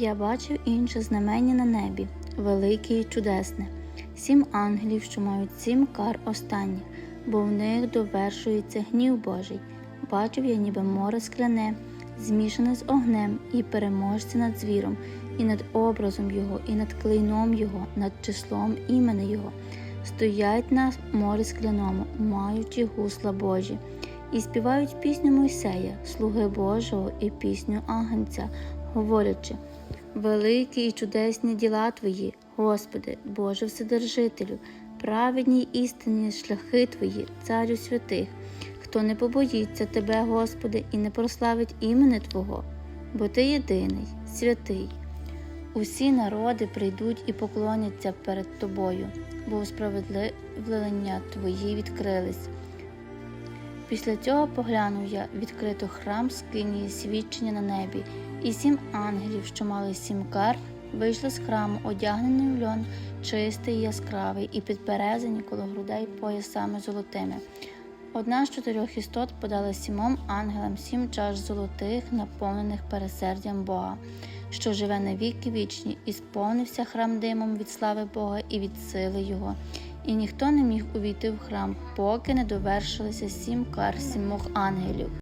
Я бачив інше знамення на небі, велике і чудесне, сім ангелів, що мають сім кар останніх, бо в них довершується гнів Божий. Бачив я ніби море скляне, змішане з огнем, і переможця над звіром, і над образом його, і над клейном його, над числом імени його. Стоять на морі скляному, маючи гусла Божі, і співають пісню Мойсея, слуги Божого, і пісню Агнця, говорячи: Великі і чудесні діла Твої, Господи, Боже Вседержителю, праведні істинні шляхи Твої, Царю святих, хто не побоїться Тебе, Господи, і не прославить імени Твого, бо Ти єдиний, святий. Усі народи прийдуть і поклоняться перед Тобою, бо справедливлення Твої відкрились. Після цього поглянув я відкрито храм скинії свідчення на небі, і сім ангелів, що мали сім кар, вийшли з храму, одягнений в льон, чистий і яскравий, і підперезані коло грудей поясами золотими. Одна з чотирьох істот подала сімом ангелам сім чаш золотих, наповнених пересердям Бога, що живе на віки вічні, і сповнився храм димом від слави Бога і від сили Його. І ніхто не міг увійти в храм, поки не довершилися сім кар сімох ангелів.